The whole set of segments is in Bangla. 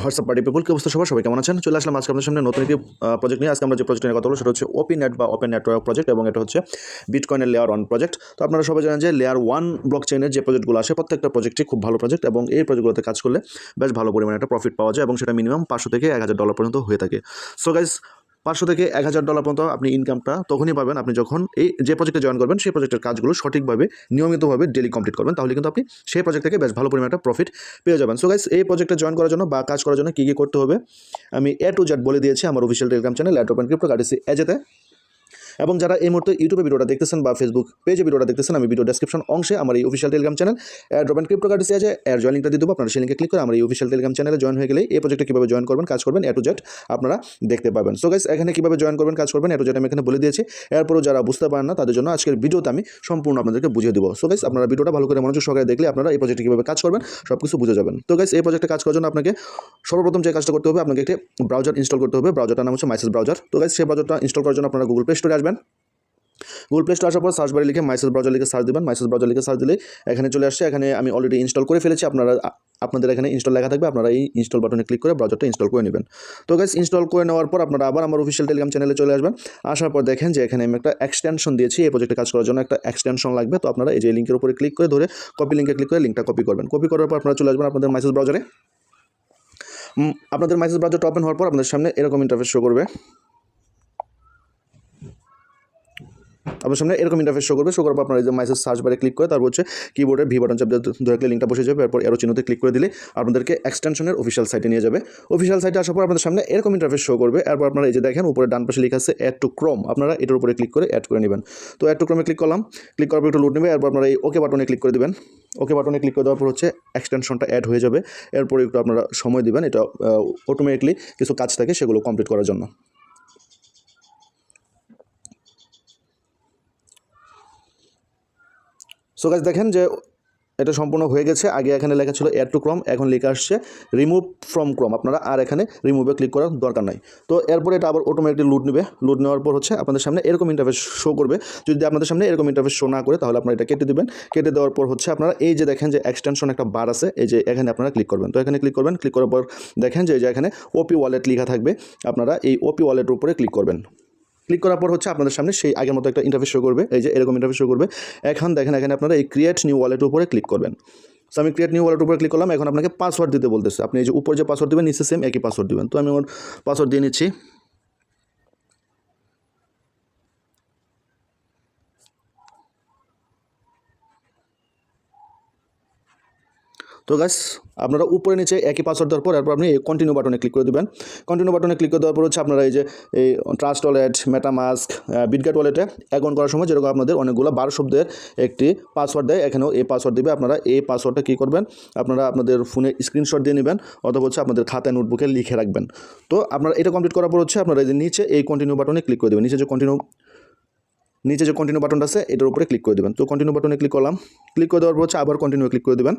হোয়াটসঅ্যাপ পার্টি পিপুল কি অবস্থা সবাই সবাই কেমন আছেন? চলে আসলাম আজকে আপনার সামনে নতুন একটি প্রজেক্ট নিয়ে। আজকে আমরা যে প্রজেক্ট নিয়ে কথা বলব, সেটা হচ্ছে ওপি নেট বা ওপেন নেটওয়ার্ক প্রজেক্ট এবং এটা হচ্ছে বিটকয়েনের লেয়ার ওয়ান প্রজেক্ট তো আপনারা সবাই জানেন যে লেয়ার ওয়ান ব্লক চেনের যে প্রজেক্টগুলো আসে প্রত্যেকটা প্রজেক্টটি খুব ভালো প্রজেক্ট এবং এই প্রজেক্টগুলোতে কাজ করলে বেশ ভালো পরিমাণে একটা প্রফিট পাওয়া যায় এবং সেটা মিনিমাম পাঁচশো থেকে এক হাজার ডলার পর্যন্ত হয়ে থাকে। সো গাইজ পাঁচশো থেকে এক হাজার ডলার পর্যন্ত আপনি ইনকামটা তখনই পাবেন। আপনি যখন এই যে প্রজেক্টে জয়েন করবেন, সেই প্রজেক্টের কাজগুলো সঠিকভাবে, নিয়মিতভাবে ডেলি কমপ্লিট করবেন, তাহলে কিন্তু আপনি সেই প্রজেক্ট থেকে বেশ ভালো পরিমাণে একটা প্রফিট পেয়ে যাবেন। সো গাইস এই প্রজেক্টে জয়েন করার জন্য বা কাজ করার জন্য কী কী করতে হবে? আমি এ টু জেড বলে দিয়েছি আমার official telegram channel at open crypto কার্ডিসি এজেতে এবং যারা এই মুহূর্তে ইউটিউবে ভিডিওটা দেখতেছেন বা ফেসবুক পেজে ভিডিওটা দেখতেছেন, আমি ভিডিও ডেসক্রিপশন অংশে আমার এই অফিসিয়াল টেলিগ্রাম চ্যানেল অ্যাড রবেন ক্রিপ্টো কার্ডিসি আছে এর জয়েন লিঙ্কটা দিয়ে দেবো, আপনারা সেই লিঙ্কে ক্লিক করে আমার এই অফিসিয়াল টেলিগ্রাম চ্যানেলে জয়েন হয়ে গেলে এই প্রজেক্টে কীভাবে জয়েন করবেন, কাজ করবেন এ টু জেড আপনারা দেখতে পাবেন। সো গাইস এখানে কীভাবে জয়েন করবেন, কাজ করবেন এ টু জেড আমি এখানে বলে দিয়েছি। এরপরও যারা বুঝতে পারেন না, তাদের জন্য আজকের ভিডিওতে আমি সম্পূর্ণ আপনাদেরকে বুঝিয়ে দেবো। সো গাইস আপনারা ভিডিওটা ভালো করে মনোযোগ সহকারে দেখলে আপনারা এই প্রজেক্টে কীভাবে কাজ করবেন সব কিছু বুঝে যাবেন। তো গাইস এই প্রজেক্টে কাজ করার জন্য আপনাকে সর্বপ্রথম যে কাজটা করতে হবে, আপনাকে একটি ব্রাউজার ইনস্টল করতে হবে। ব্রাউজারটার নাম হচ্ছে মাইসেস ব্রাউজার তো গাইস সেই ব্রাউজারটা ইনস্টল করার জন্য আপনারা গুগল প্লে স্টোরে আসবেন গুগল প্লে স্টোর আসার পর সার্চ বারে লিখে মাইসেস ব্রাউজার লিখে সার্চ দেবেন। মাইসেস ব্রাউজার লিখে সার্চ দিলে এখানে চলে আসছে। এখানে আমি অলরেডি ইনস্টল করে ফেলেছি। আপনারা আপনাদের এখানে ইনস্টল লেখা থাকবে। আপনারা এই ইনস্টল বাটনে ক্লিক করে ব্রাউজারটা ইনস্টল করে নেবেন। তো গাইস ইনস্টল করে নেওয়ার পর আপনারা আবার আমার অফিসিয়াল টেলিগ্রাম চ্যানেলে চলে আসবেন। আসার পর দেখেন যে এখানে আমি একটা এক্সটেনশন দিয়েছি। এই প্রজেক্টে কাজ করার জন্য একটা এক্সটেনশন লাগবে। তো আপনারা এই যে লিঙ্কের উপরে ক্লিক করে ধরে কপি লিঙ্কে ক্লিক করে লিঙ্কটা কপি করবেন। কপি করার পর আপনারা চলে আসবেন আপনাদের মাইসেস ব্রাউজারে আপনাদের মাইসেস ব্রাউজারটা ওপেন হওয়ার পর আপনাদের সামনে এরকম ইন্টারফেস শো করবে। আপনার সামনে এরকম ইন্টারফেস শো করবে। শো করার পর আপনার এই যে সার্চ বারে ক্লিক করে তারপর হচ্ছে কিবোর্ডের ভি বাটন চাপ ধরে লিঙ্কটা বসে যাবে। এরপর এরো চিহ্নতে ক্লিক করে দিলে আপনাদেরকে এক্সটেনশনের অফিসিয়াল সাইটে নিয়ে যাবে। অফিসিয়াল সাইটে আসার পর আপনাদের সামনে এরকম ইন্টারফেস শো করবে। এরপর আপনারা এই যে দেখেন, উপরে ডান পাশে লেখা আছে অ্যাড টু ক্রোম আপনারা এটার উপরে ক্লিক করে অ্যাড করে নেবেন। তো অ্যাড টু ক্রমে ক্লিক করলাম। ক্লিক করার পর একটু লোড নেবে। এরপর আপনারা এই ওকে বাটনে ক্লিক করে দেবেন। ওকে বাটনে ক্লিক করে দেওয়ার পর হচ্ছে এক্সটেনশনটা অ্যাড হয়ে যাবে। এরপর একটু আপনারা সময় দিবেন। এটা অটোমেটিকলি কিছু কাজ থাকে সেগুলো কমপ্লিট করার জন্য। সো গাছ দেখেন যে এটা সম্পূর্ণ হয়ে গেছে। আগে এখানে লেখা ছিল এয়ার টু ক্রম এখন লেখা আসছে রিমুভ ফ্রম ক্রম আপনারা আর এখানে রিমুভে ক্লিক করার দরকার নাই। তো এরপরে এটা আবার অটোমেটিক লুট নেবে। লুট নেওয়ার পর হচ্ছে আপনাদের সামনে এরকম ইন্টারফেস শো করবে। যদি আপনাদের সামনে এরকম ইন্টারফেস শো না করে, তাহলে আপনারা এটা কেটে দেবেন। কেটে দেওয়ার পর হচ্ছে আপনারা এই যে দেখেন যে এক্সটেনশন একটা বার আছে, এই যে এখানে আপনারা ক্লিক করবেন। তো এখানে ক্লিক করবেন। ক্লিক করার পর দেখেন যে এই যে এখানে ওপি ওয়ালেট লেখা থাকবে। আপনারা এই ওপি ওয়ালেটের উপরে ক্লিক করবেন। ক্লিক করার পর হচ্ছে আপনাদের সামনে সেই আগের মতো একটা ইন্টারফেস শো করবে। এই যে এরকম ইন্টারফেস শো করবে। এখন দেখেন, এখানে আপনারা এই ক্রিয়েট নিউ ওয়ালেটের উপরে ক্লিক করবেন। সো আমি ক্রিয়েট নিউ ওয়ালেট উপরে ক্লিক করলাম। এখন আপনাকে পাসওয়ার্ড দিতে বলতেছে। আপনি এই যে উপর যে পাসওয়ার্ড দেবেন, নিচে সেম একই পাসওয়ার্ড দেবেন। তো আমি আমার পাসওয়ার্ড দিয়ে নিচ্ছি। তো গাছ আপনারা উপরে নিচে একই পাসওয়ার্ড দেওয়ার পর এরপর আপনি কন্টিনিউ বাটনে ক্লিক করে দেবেন। কন্টিনিউ বাটনে ক্লিক করে দেওয়ার পর হচ্ছে আপনারা এই যে এই ট্রাস্ট ওয়ালেট মেটামাস্ক বিটগেট ওয়ালেটে অ্যাকাউন্ট করার সময় যেরকম আপনাদের অনেকগুলো বারো শব্দের একটি পাসওয়ার্ড দেয়, এখানেও এই পাসওয়ার্ড দেবে। আপনারা এই পাসওয়ার্ডটা কী করবেন? আপনারা আপনাদের ফোনে স্ক্রিনশট দিয়ে নেবেন, অথবা হচ্ছে আপনাদের খাতায় নোটবুকে লিখে রাখবেন। তো আপনারা এটা কমপ্লিট করার পর হচ্ছে আপনারা এই যে নিচে এই কন্টিনিউ বাটনে ক্লিক করে দেবেন। নিচে যে কন্টিনিউ নিচে যে কন্টিনিউ বাটনটা আছে, এটার উপরে ক্লিক করে দেবেন। তো কন্টিনিউ বাটনে ক্লিক করলাম। ক্লিক করে দেওয়ার পর হচ্ছে আবার কন্টিনিউ ক্লিক করে দেবেন।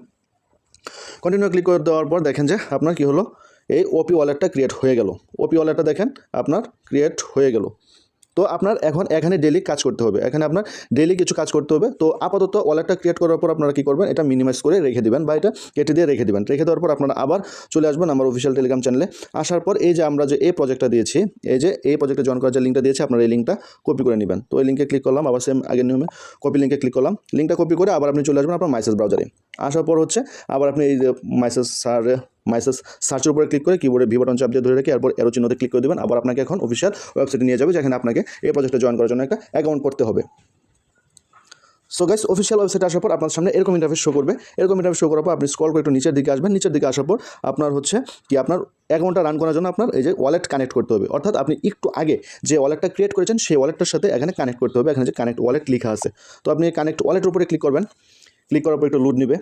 কন্টিনিউ ক্লিক করে দেওয়ার পর দেখেন যে আপনার কি হলো? এই ওপি ওয়ালেটটা ক্রিয়েট হয়ে গেল। ওপি ওয়ালেটটা দেখেন, আপনার ক্রিয়েট হয়ে গেল। তো আপনার এখন এখানে ডেলি কাজ করতে হবে। এখানে আপনার ডেলি কিছু কাজ করতে হবে। তো আপাতত ওয়ালেটটা ক্রিয়েট করার পর আপনারা কী করবেন? এটা মিনিমাইজ করে রেখে দেবেন বা এটা কেটে দিয়ে রেখে দেবেন। রেখে দেওয়ার পর আপনারা আবার চলে আসবেন আমার অফিসিয়াল টেলিগ্রাম চ্যানেলে আসার পর এই যে আমরা যে এই প্রজেক্টটা দিয়েছি, এই যে এই প্রজেক্টে জয়েন করার যে লিঙ্কটা দিয়েছি, আপনারা এই লিঙ্কটা কপি করে নেবেন। তো এই লিঙ্কে ক্লিক করলাম, আবার সেম আগের নিয়মে কপি লিঙ্কে ক্লিক করলাম। লিঙ্কটা কপি করে আবার আপনি চলে আসবেন আপনার মাইসেস ব্রাউজারে আসার পর হচ্ছে আবার আপনি এই যে মাইসেস সার মাইসেস সার্চের উপরে ক্লিক করে কিবোর্ডে ভি বাটন চাপ দিয়ে ধরে রেখে এরপর এরো চিহ্নতে ক্লিক করে দেবেন। আবার আপনাকে এখন অফিসিয়াল ওয়েবসাইটে নিয়ে যাবে, যেখানে আপনাকে এই প্রজেক্টে জয়েন করার জন্য একটা অ্যাকাউন্ট করতে হবে। সো গাইস অফিসিয়াল ওয়েবসাইটে আসার পর আপনার সামনে এরকম ইন্টারফেস শো করবে। এরকম ইন্টারফেস শো করার পর আপনি স্ক্রল করে একটু নিচের দিকে আসবেন। নিচের দিকে আসার পর আপনার হচ্ছে কি, আপনার অ্যাকাউন্টটা রান করার জন্য আপনার এই যে ওয়ালেট কানেক্ট করতে হবে। অর্থাৎ আপনি একটু আগে যে ওয়ালেটটা ক্রিয়েট করেছেন, সেই ওয়ালেটটার সাথে এখানে কানেক্ট করতে হবে। এখানে যে কানেক্ট ওয়ালেট লেখা আছে। তো আপনি কানেক্ট ওয়ালেটের উপরে ক্লিক করবেন। ক্লিক করার পর একটু লুড নেবে।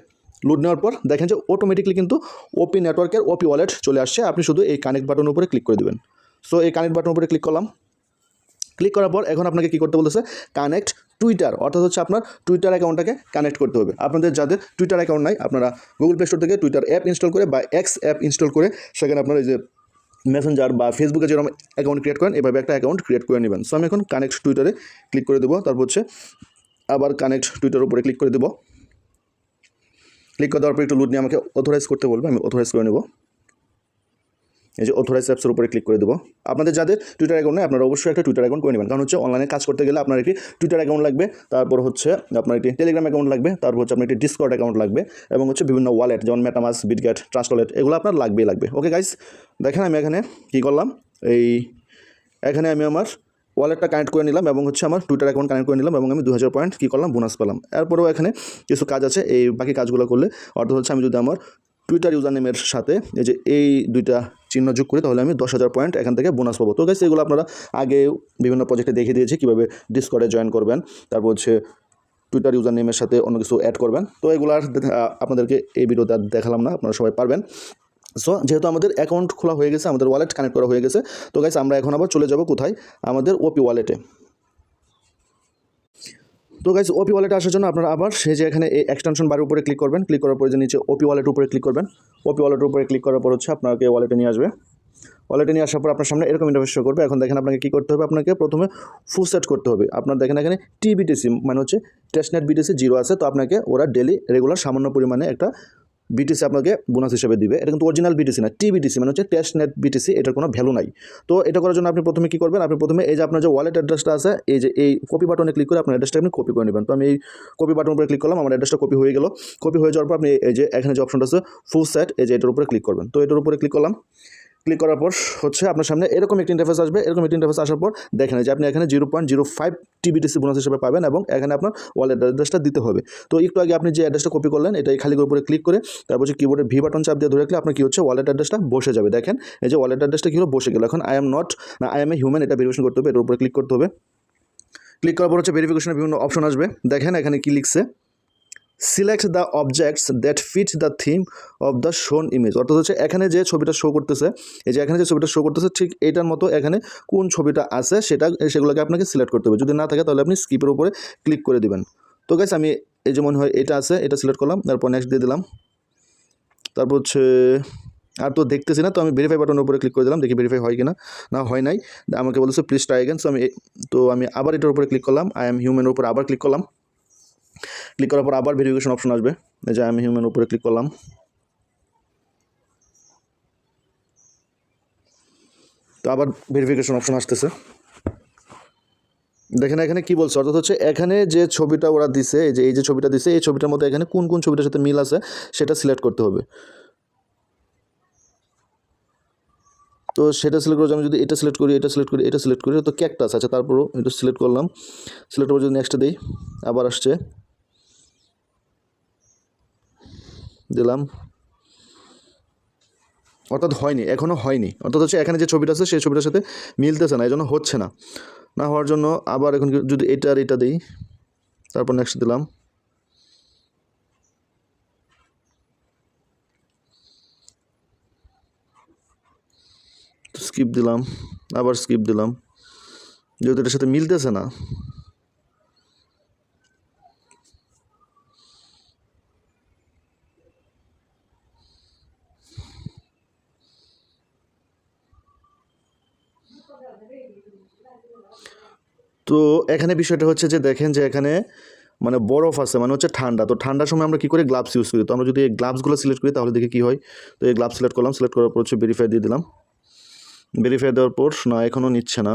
লুড নেওয়ার পর দেখেন যে অটোমেটিকলি কিন্তু ওপি নেটওয়ার্কের ওপি ওয়ালেট চলে আসছে। আপনি শুধু এই কানেক্ট বাটনের উপরে ক্লিক করে দেবেন। সো এই কানেক্ট বাটনের উপরে ক্লিক করলাম। ক্লিক করার পর এখন আপনাকে কী করতে বলেছে কানেক্ট টুইটার অর্থাৎ হচ্ছে আপনার টুইটার অ্যাকাউন্টটাকে কানেক্ট করতে হবে। আপনাদের যাদের টুইটার অ্যাকাউন্ট নাই, আপনারা গুগল প্লে স্টোর থেকে টুইটার অ্যাপ ইনস্টল করে বা এক্স অ্যাপ ইনস্টল করে সেখানে আপনার এই যে মেসেঞ্জার বা ফেসবুকে যেরকম অ্যাকাউন্ট ক্রিয়েট করেন, এভাবে একটা অ্যাকাউন্ট ক্রিয়েট করে নেবেন। সো আমি এখন কানেক্ট টুইটারে ক্লিক করে দেবো। তারপর হচ্ছে আবার কানেক্ট টুইটার উপরে ক্লিক করে দেবো। ক্লিক করে দেওয়ার পর একটু লুট নিয়ে আমাকে অথরাইজ করতে বলবে, আমি অথরাইজ করে নেব। এই যে অথরাইজ অ্যাপসের উপরে ক্লিক করে দেবো। আপনাদের যাদের টুইটার অ্যাকাউন্ট নেই, আপনারা অবশ্যই একটা টুইটার অ্যাকাউন্ট করে নেবেন। কারণ হচ্ছে অনলাইনে কাজ করতে গেলে আপনার একটি টুইটার অ্যাকাউন্ট লাগবে, তারপর হচ্ছে আপনার একটি টেলিগ্রাম অ্যাকাউন্ট লাগবে, তারপর হচ্ছে আপনার একটি ডিসকর্ড অ্যাকাউন্ট লাগবে, এবং হচ্ছে বিভিন্ন ওয়ালেট যেমন মেটামাস বিটগেট ট্রাস্ট ওয়ালেট এগুলো আপনার লাগবেই লাগবে। ওকে গাইস দেখেন আমি এখানে কী করলাম? এই, এখানে আমি আমার ওয়ালেটটা কানেক্ট করে নিলাম এবং হচ্ছে আমার টুইটার অ্যাকাউন্ট কানেক্ট করে নিলাম এবং আমি দু হাজার পয়েন্ট কী করলাম? বোনাস পেলাম। এরপরেও এখানে কিছু কাজ আছে। এই বাকি কাজগুলো করলে অর্থাৎ হচ্ছে আমি যদি আমার টুইটার ইউজার নেমের সাথে এই যে এই দুইটা চিহ্ন যোগ করি, তাহলে আমি দশ হাজার পয়েন্ট এখান থেকে বোনাস পাবো। তো গাইস এগুলো আপনারা আগে বিভিন্ন প্রজেক্টে দেখিয়ে দিয়েছি, কীভাবে ডিসকর্ডে জয়েন করবেন, তারপর হচ্ছে টুইটার ইউজার নেমের সাথে অন্য কিছু অ্যাড করবেন। তো এগুলো আর আপনাদেরকে এই ভিডিওতে দেখালাম না, আপনারা সবাই পারবেন। সো যেহেতু আমাদের অ্যাকাউন্ট খোলা হয়ে গেছে, আমাদের ওয়ালেট কানেক্ট করা হয়ে গেছে, তো গাইস আমরা এখন আবার চলে যাব কোথায়? আমাদের ওপি ওয়ালেটে তো গাইস ওপি ওয়ালেটে আসার জন্য আপনারা আবার সেই যে এখানে এই এক্সটেনশন বারের উপরে ক্লিক করবেন ক্লিক করার পরে যে নিচে ওপি ওয়ালেটের উপরে ক্লিক করবেন ওপি ওয়ালেটের উপরে ক্লিক করার পর হচ্ছে আপনাকে ওয়ালেটে নিয়ে আসবে। ওয়ালেটে নিয়ে আসার পর আপনার সামনে এরকম ইন্টারফেস শো করবে। এখন দেখেন আপনাকে কী করতে হবে? আপনাকে প্রথমে ফুল সেট করতে হবে। আপনার দেখেন এখানে টিবিটিসি মানে হচ্ছে টেস্টনেট বিটিসি জিরো আছে, তো আপনাকে ওরা ডেলি রেগুলার সামান্য পরিমাণে একটা বিটিসি আপনাকে বোনাস হিসেবে দিবে। এটা কিন্তু অরিজিনাল বিটিসি না টি বিটিসি মানে হচ্ছে টেস্ট নেট বিটিসি এটার কোনো ভ্যালু নাই। তো এটা করার জন্য আপনি প্রথমে কী করবেন? আপনি প্রথমে এই যে আপনার যে ওয়ালেট অ্যাড্রেসটা আছে, এই যে এই কপি বাটনে ক্লিক করে আপনার অ্যাড্রেসটা আপনি কপি করে নেবেন। তো আমি এই কপি বাটন উপরে ক্লিক করলাম, আমার অ্যাড্রেসটা কপি হয়ে গেল। কপি হয়ে যাওয়ার পর আপনি এই যে এখানে যে অপশনটা আছে ফুল সেট এই যে এটার উপরে ক্লিক করবেন। তো এটার উপরে ক্লিক করলাম। ক্লিক করার পর হচ্ছে আপনার সামনে এরকম একটি ইন্টারফেস আসবে, এরকম একটি ইন্টারফেস আসার পর দেখেন যে আপনি এখানে zero point zero five TBTC bonus হিসেবে পাবেন এবং এখানে আপনার ওয়ালেট অ্যাড্রেসটা দিতে হবে। তো একটু আগে আপনি যে অ্যাড্রেসটা কপি করলেন, এটা এই খালি উপরে ক্লিক করে তারপর হচ্ছে কিবোর্ডে ভি বাটন চাপ দিয়ে ধরে রাখলে আপনার কি হচ্ছে ওয়ালেট অ্যাড্রেসটা বসে যাবে। দেখেন এই যে ওয়ালেট অ্যাড্রেসটা কি হলো? বসে গেল। এখন আই এম নট না আই এম এ হিউম্যান এটা ভেরিফিকেশন করতে হবে, এটার উপরে ক্লিক করতে হবে। ক্লিক করার পর হচ্ছে ভেরিফিকেশনের বিভিন্ন অপশন আসবে। দেখেন এখানে কি লিখছে? Select the objects that fit the theme of the shown image অর্থাৎ হচ্ছে এখানে যে ছবিটা শো করতেছে, এই যে এখানে যে ছবিটা শো করতেছে, ঠিক এইটার মতো এখানে কোন ছবিটা আছে সেটা, সেগুলোকে আপনাকে সিলেক্ট করতে হবে। যদি না থাকে তাহলে আপনি স্কিপের উপরে ক্লিক করে দেবেন। তো গাইস আমি এই যে মনে হয় এটা আছে, এটা সিলেক্ট করলাম, তারপর নেক্সট দিয়ে দিলাম। তারপর হচ্ছে, আর তো দেখতেছি না, তো আমি ভেরিফাই বাটনের উপরে ক্লিক করে দিলাম, দেখি ভেরিফাই হয় কিনা। না, হয় নাই। আমাকে বলেছে প্লিজ ট্রাই এগেন সো আমি তো আমি আবার এটার উপরে ক্লিক করলাম। আই এম হিউম্যানের উপরে আবার ক্লিক করলাম। ক্লিক করার পর আবার ভেরিফিকেশন অপশন আসবে। এই যে আমি হিউম্যান উপরে ক্লিক করলাম। তো আবার ভেরিফিকেশন অপশন আসতেছে। দেখেন এখানে কি বলছে? অর্থাৎ হচ্ছে এখানে যে ছবিটা ওরা দিছে, এই যে এই যে ছবিটা দিছে, এই ছবিটার মধ্যে এখানে কোন কোন ছবিটার সাথে মিল আছে সেটা সিলেক্ট করতে হবে। তো সেটা সিলেক্ট করে আমি যদি এটা সিলেক্ট করি, এটা সিলেক্ট করি, এটা সিলেক্ট করি তো ক্যাকটাস আছে, তারপরও এটা সিলেক্ট করলাম। সিলেক্ট করে যদি নেক্সটে দিই, আবার আসছে। দিলাম। অর্থাৎ হয়নি এখনও হয়নি। অর্থাৎ হচ্ছে এখানে যে ছবিটা আছে, সেই ছবিটার সাথে মিলতেছে না এই জন্য হচ্ছে না। না হওয়ার জন্য আবার এখন যদি এটা আর এটা দিই, তারপর নেক্সট দিলাম। স্কিপ দিলাম, আবার স্কিপ দিলাম। যেহেতু এটার সাথে মিলতেছে না তো এখানে বিষয়টা হচ্ছে যে দেখেন যে এখানে মানে বরফ আছে মানে হচ্ছে ঠান্ডা। তো ঠান্ডার সময় আমরা কী করি গ্লাভস ইউজ করি? তো আমরা যদি এই গ্লাভসগুলো সিলেক্ট করি তাহলে দেখি কী হয়? তো এই গ্লাভস সিলেক্ট করলাম সিলেক্ট করার পর হচ্ছে ভেরিফাই দিয়ে দিলাম। ভেরিফাই দেওয়ার পর, না এখনও নিচ্ছে না।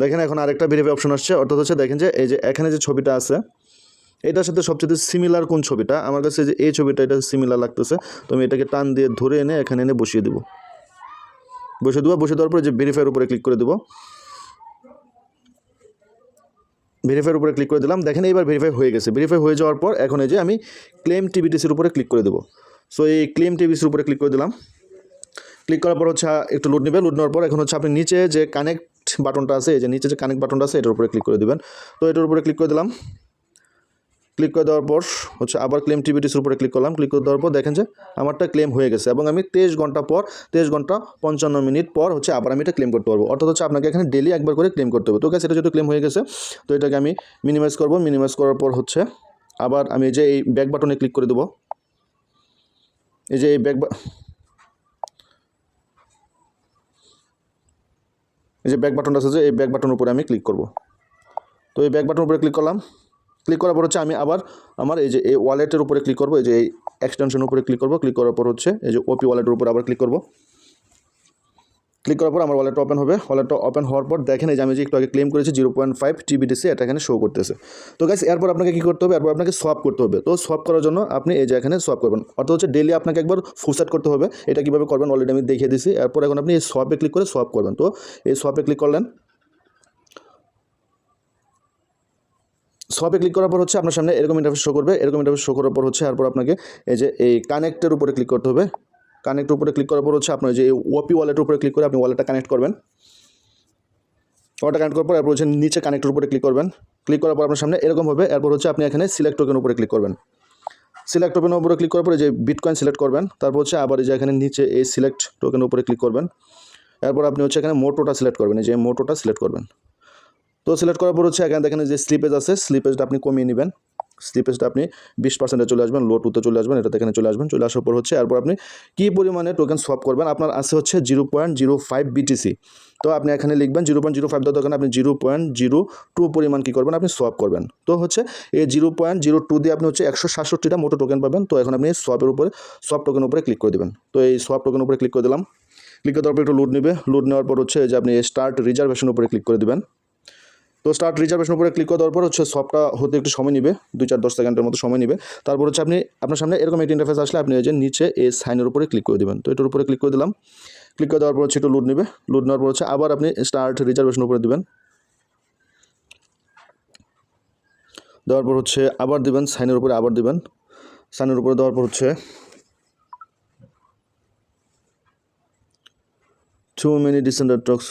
দেখেন এখন আরেকটা ভেরিফাই অপশন আসছে। অর্থাৎ হচ্ছে দেখেন যে এই যে এখানে যে ছবিটা আছে এটার সাথে সবচেয়ে সিমিলার কোন ছবিটা? আমার কাছে যে এই ছবিটা, এটা সিমিলার লাগতেছে। তো আমি এটাকে টান দিয়ে ধরে এনে এখানে এনে বসিয়ে দেবো। বসে দেবো। বসে দেওয়ার পরে যে ভেরিফাইয়ের উপরে ক্লিক করে দেবো। ভেরিফাইয়ের উপরে ক্লিক করে দিলাম। দেখেন এইবার ভেরিফাই হয়ে গেছে। ভেরিফাই হয়ে যাওয়ার পর এখন এই যে আমি ক্লেম টিবিটিসির উপরে ক্লিক করে দেবো। সো এই ক্লেম টিবিসির উপরে ক্লিক করে দিলাম। ক্লিক করার পর হচ্ছে একটু লুট নেবে। লুট নেওয়ার পর এখন হচ্ছে আপনি নিচে যে কানেক্ট বাটনটা আছে, এই যে নিচে যে কানেক্ট বাটনটা আছে, এটার উপরে ক্লিক করে দেবেন। তো এটার উপরে ক্লিক করে দিলাম। ক্লিক করে দেওয়ার পর হচ্ছে আবার ক্লেম টিভিটিসের উপরে ক্লিক করলাম ক্লিক করে দেওয়ার পর দেখেন যে আমারটা ক্লেম হয়ে গেছে এবং আমি তেইশ ঘণ্টা পর, তেইশ ঘণ্টা পঞ্চান্ন মিনিট পর হচ্ছে আবার আমি এটা ক্লেম করতে পারব। অর্থাৎ হচ্ছে আপনাকে এখানে ডেলি একবার করে ক্লেম করতে হবে। তো গ্যাস এটা যেহেতু ক্লেম হয়ে গেছে, তো এটাকে আমি মিনিমাইজ করব। মিনিমাইজ করার পর হচ্ছে আবার আমি যে এই ব্যাক বাটনে ক্লিক করে দেবো। এই যে এই ব্যাক এই যে ব্যাক বাটনটা আছে যে এই ব্যাক বাটনের উপরে আমি ক্লিক করব। তো এই ব্যাক বাটনের উপরে ক্লিক করলাম। ক্লিক করার পর হচ্ছে আমি আবার আমার এই যে এই ওয়ালেটের উপরে ক্লিক করব, এই যে এই এক্সটেনশনের উপরে ক্লিক করব ক্লিক করার পর হচ্ছে এই যে ওপি ওয়ালেটের উপরে আবার ক্লিক করব। ক্লিক করার পর আমার ওয়ালেটটা ওপেন হবে। ওয়ালেটটা ওপেন হওয়ার পর দেখেন এই যে আমি যে একটু আগে ক্লেম করেছি জিরো পয়েন্ট ফাইভ টিবিডিসি এটা এখানে শো করতেছে। তো গাইস এরপর আপনাকে কী করতে হবে? এরপর আপনাকে সোয়াপ করতে হবে। তো সোয়াপ করার জন্য আপনি এই যে এখানে সোয়াপ করবেন। অর্থাৎ হচ্ছে ডেলি আপনাকে একবার ফুলসেট করতে হবে। এটা কীভাবে করবেন? অলরেডি আমি দেখিয়ে দিছি। এরপর এখন আপনি এই সোয়াপে ক্লিক করে সোয়াপ করবেন। তো এই সোয়াপে ক্লিক করলেন। সোয়াপে ক্লিক করার পর হচ্ছে আপনার সামনে এরকম ইন্টারফেস শো করবে, এরকম ইন্টারফেস শো করার পর হচ্ছে এরপর আপনাকে এই যে এই কানেক্টের উপরে ক্লিক করতে হবে। কানেক্টের উপরে ক্লিক করার পর হচ্ছে আপনার যে ওপি ওয়ালেটের উপরে ক্লিক করে আপনি ওয়ালেটটা কানেক্ট করবেন। ওয়ালেটটা কানেক্ট করার পর এরপর হচ্ছে নিচে কানেক্টের উপরে ক্লিক করবেন। ক্লিক করার পর আপনার সামনে এরকম হবে, এরপর হচ্ছে আপনি এখানে সিলেক্ট টোকেন উপরে ক্লিক করবেন। সিলেক্ট টোকেনের উপরে ক্লিক করার পরে যে বিটকয়েন সিলেক্ট করবেন, তারপর হচ্ছে আবার যে এখানে নিচে এই সিলেক্ট টোকেনের উপরে ক্লিক করবেন। এরপর আপনি হচ্ছে এখানে মোটোটা সিলেক্ট করবেন, এই যে মোটোটা সিলেক্ট করবেন। তো সিলেক্ট করার পর হচ্ছে এখানে দেখেন যে স্লিপেজ আছে স্লিপেজটা আপনি কমিয়ে নেবেন। স্লিপেজটা আপনি বিশ পার্সেন্টে চলে আসবেন লো টুতে চলে আসবেন এটাতে এখানে চলে আসবেন, চলে আসার পর হচ্ছে এরপর আপনি কী পরিমাণে টোকেন সোয়াপ করবেন? আপনার আছে হচ্ছে zero point zero five BTC তো আপনি এখানে লিখবেন জিরো পয়েন্ট জিরো ফাইভ দোকানে আপনি জিরো পয়েন্ট জিরো টু পরিমাণ কী করবেন? আপনি সোয়াপ করবেন। তো হচ্ছে এই জিরো পয়েন্ট জিরো টু দিয়ে আপনি হচ্ছে একশো সাতষট্টিটা মোটো টোকেন পাবেন। তো এখন আপনি সোয়াপের উপরে সোয়াপ টোকেন উপরে ক্লিক করে দেবেন। তো এই সোয়াপ টোকেন উপরে ক্লিক করে দিলাম। ক্লিক করার পর একটু লোড নেবে। লোড নেওয়ার পর হচ্ছে যে আপনি স্টার্ট রিজার্ভেশন উপরে ক্লিক করে দেবেন। তো স্টার্ট রিজার্ভেশন উপরে ক্লিক করে দেওয়ার পর হচ্ছে সবটা হতে একটু সময় নেবে, দুই চার দশ সেকেন্ডের মতো সময় নেবে। তারপর হচ্ছে আপনি, আপনার সামনে এরকম একটি ইন্টারফেস আসলে আপনি যে নিচে এই সাইনের উপরে ক্লিক করে দেবেন। তো এটার উপরে ক্লিক করে দিলাম। ক্লিক করে দেওয়ার পর হচ্ছে একটু লোড নেবে। লোড নেওয়ার পর হচ্ছে আবার আপনি স্টার্ট রিজার্ভেশন উপরে দেবেন। দেওয়ার পর হচ্ছে আবার দিবেন সাইনের উপরে আবার দিবেন। সাইনের উপরে দেওয়ার পর হচ্ছে টু মিনি ডিসেন্ডার টক্স